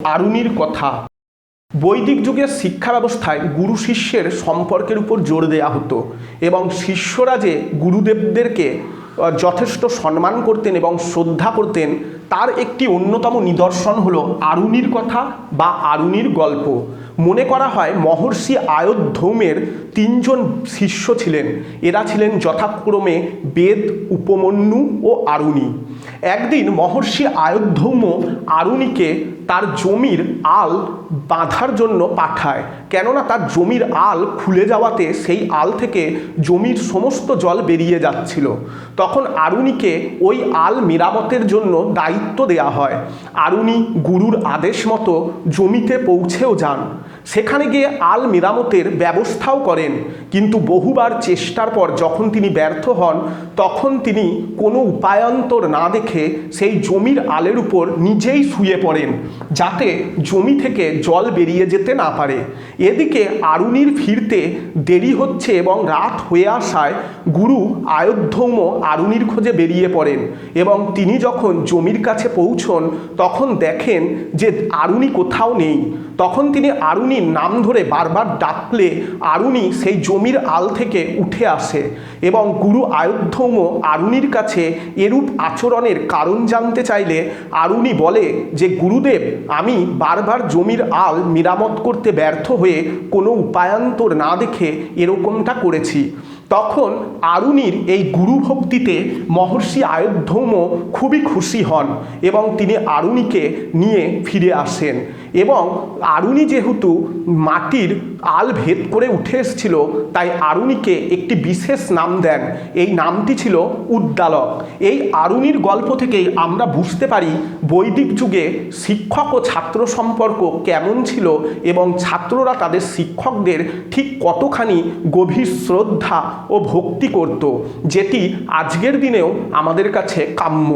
আরুণির কথা। বৈদিক যুগের শিক্ষা ব্যবস্থায় গুরু শিষ্যের সম্পর্কের উপর জোর দেওয়া হতো এবং শিষ্যরা যে গুরুদেবদেরকে যথেষ্ট সম্মান করতেন এবং শ্রদ্ধা করতেন, তার একটি অন্যতম নিদর্শন হলো আরুণির কথা বা আরুণির গল্প। মনে করা হয় মহর্ষি আয়োধ্যৌমের তিনজন শিষ্য ছিলেন। এরা ছিলেন যথাক্রমে বেদ, উপমন্যু ও আরুণি একদিন মহর্ষি আয়োধ্যৌম আরুণিকে তার জমির আল বাঁধার জন্য পাঠায়। কেননা তার জমির আল খুলে যাওয়াতে সেই আল থেকে জমির সমস্ত জল বেরিয়ে যাচ্ছিল। তখন আরুণিকে ওই আল মেরামতের জন্য দায়িত্ব দেয়া হয়। আরুণি গুরুর আদেশ মতো জমিতে পৌঁছেও যান। সেখানে গিয়ে আল মেরামতের ব্যবস্থাও করেন। কিন্তু বহুবার চেষ্টার পর যখন তিনি ব্যর্থ হন, তখন তিনি কোনো উপায়ান্তর না দেখে সেই জমির আলের উপর নিজেই শুয়ে পড়েন, যাতে জমি থেকে জল বেরিয়ে যেতে না পারে। এদিকে আরুণির ফিরতে দেরি হচ্ছে এবং রাত হয়ে আসায় গুরু আয়োধ্যৌম আরুণির খোঁজে বেরিয়ে পড়েন এবং তিনি যখন জমির কাছে পৌঁছন, তখন দেখেন যে আরুণি কোথাও নেই। তখন তিনি আরুণির নাম ধরে বারবার ডাকলে আরুণি সেই জমির আল থেকে উঠে আসে এবং গুরু আয়োধ্যৌম আরুণির কাছে এরূপ আচরণের কারণ জানতে চাইলে আরুণি বলে যে, গুরুদেব, আমি বারবার জমির আল মেরামত করতে ব্যর্থ হয়ে কোনো উপায়ান্তর না দেখে এরকমটা করেছি। তখন আরুণির এই গুরু ভক্তিতে মহর্ষি আয়োধ্যৌম খুবই খুশি হন এবং তিনি আরুণিকে নিয়ে ফিরে আসেন এবং আরুণি যেহেতু মাটির আল ভেদ করে উঠে এসেছিল, তাই আরুণিকে একটি বিশেষ নাম দেন। এই নামটি ছিল উদ্দালক। এই আরুণির গল্প থেকেই আমরা বুঝতে পারি বৈদিক যুগে শিক্ষক ও ছাত্র সম্পর্ক কেমন ছিল এবং ছাত্ররা তাদের শিক্ষকদের ঠিক কতখানি গভীর শ্রদ্ধা ও ভক্তি করত যেটি আজকের দিনেও আমাদের কাছে কাম্য।